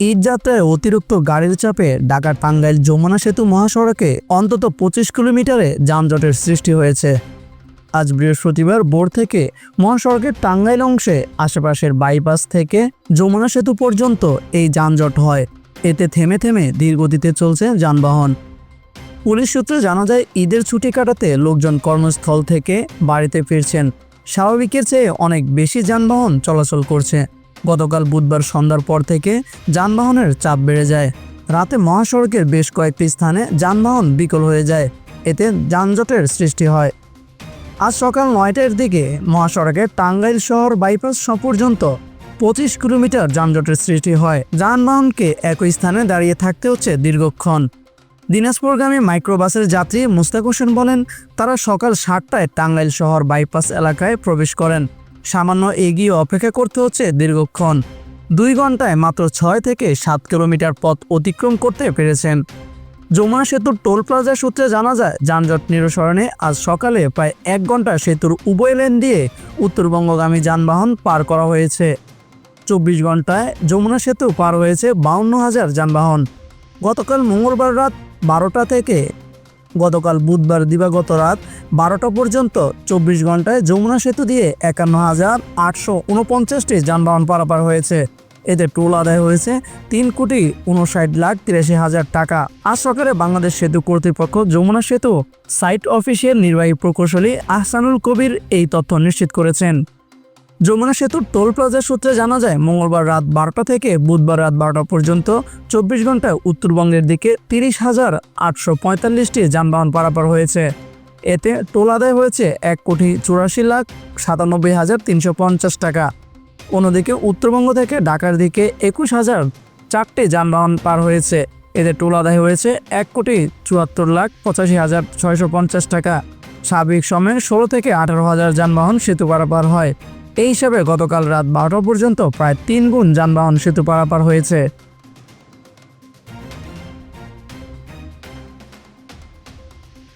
ঈদ যাত্রায় অতিরিক্ত গাড়ির চাপে ঢাকার টাঙ্গাইল যমুনা সেতু মহাসড়কে অন্তত পঁচিশ কিলোমিটারে যানজটের সৃষ্টি হয়েছে। আজ বৃহস্পতিবার ভোর থেকে মহাসড়কের টাঙ্গাইল অংশে আশেপাশের বাইপাস থেকে যমুনা সেতু পর্যন্ত এই যানজট হয়। এতে থেমে থেমে ধীরগতিতে চলছে যানবাহন। পুলিশ সূত্রে জানা যায়, ঈদের ছুটি কাটাতে লোকজন কর্মস্থল থেকে বাড়িতে ফিরছেন। স্বাভাবিকের চেয়ে অনেক বেশি যানবাহন চলাচল করছে। গতকাল বুধবার সন্ধ্যার পর থেকে যানবাহনের চাপ বেড়ে যায়। রাতে মহাসড়কের বেশ কয়েকটি স্থানে যানবাহন বিকল হয়ে যায়। এতে যানজটের সৃষ্টি হয়। আজ সকাল নয়টার দিকে মহাসড়কে টাঙ্গাইল শহর বাইপাস পর্যন্ত পঁচিশ কিলোমিটার যানজটের সৃষ্টি হয়। যানবাহনকে একই স্থানে দাঁড়িয়ে থাকতে হচ্ছে দীর্ঘক্ষণ। দিনাজপুরগামী মাইক্রোবাসের যাত্রী মুস্তাক হোসেন বলেন, তারা সকাল সাতটায় টাঙ্গাইল শহর বাইপাস এলাকায় প্রবেশ করেন। সামান্য এগিয়ে অপেক্ষা করতে হচ্ছে দীর্ঘক্ষণ। দুই ঘন্টায় মাত্র ছয় থেকে সাত কিলোমিটার পথ অতিক্রম করতে পেরেছেন। যমুনা সেতুর টোল প্লাজা সূত্রে জানা যায়, যানজট নিরসরণে আজ সকালে প্রায় এক ঘণ্টা সেতুর উভয় লেন দিয়ে উত্তরবঙ্গগামী যানবাহন পার করা হয়েছে। চব্বিশ ঘন্টায় যমুনা সেতু পার হয়েছে বাউন্ন হাজার যানবাহন। গতকাল মঙ্গলবার রাত বারোটা থেকে গতকাল বুধবার দিবাগত রাত বারোটা পর্যন্ত চব্বিশ ঘন্টায় যমুনা সেতু দিয়ে একান্ন হাজার আটশো উনপঞ্চাশটি যানবাহন পারাপার হয়েছে। এতে টোল আদায় হয়েছে তিন কোটি উনষাট লাখ তিরাশি হাজার টাকা। আজ সকালে বাংলাদেশ সেতু কর্তৃপক্ষ যমুনা সেতু সাইট অফিসের নির্বাহী প্রকৌশলী আহসানুল কবির এই তথ্য নিশ্চিত করেছেন। যমুনা সেতুর টোল প্লাজা সূত্রে জানা যায়, মঙ্গলবার রাত বারোটা থেকে বুধবার রাত বারোটা পর্যন্ত চব্বিশ ঘন্টায় উত্তরবঙ্গের দিকে তিরিশ হাজার আটশো পঁয়তাল্লিশটি যানবাহন পারাপার হয়েছে। এতে টোল আদায় হয়েছে এক কোটি চুরাশি লাখ সাতানব্বই হাজার তিনশো পঞ্চাশ টাকা। অন্যদিকে উত্তরবঙ্গ থেকে ঢাকার দিকে একুশ হাজার চারটি যানবাহন পার হয়েছে। এতে টোল আদায় হয়েছে এক কোটি চুয়াত্তর লাখ পঁচাশি হাজার ছয়শো পঞ্চাশ টাকা। স্বাভাবিক সময়ে ষোলো থেকে আঠারো হাজার যানবাহন সেতু পারাপার হয়। এই হিসাবে গতকাল রাত বারোটা পর্যন্ত প্রায় তিন গুণ যানবাহন সেতু পারাপার হয়েছে।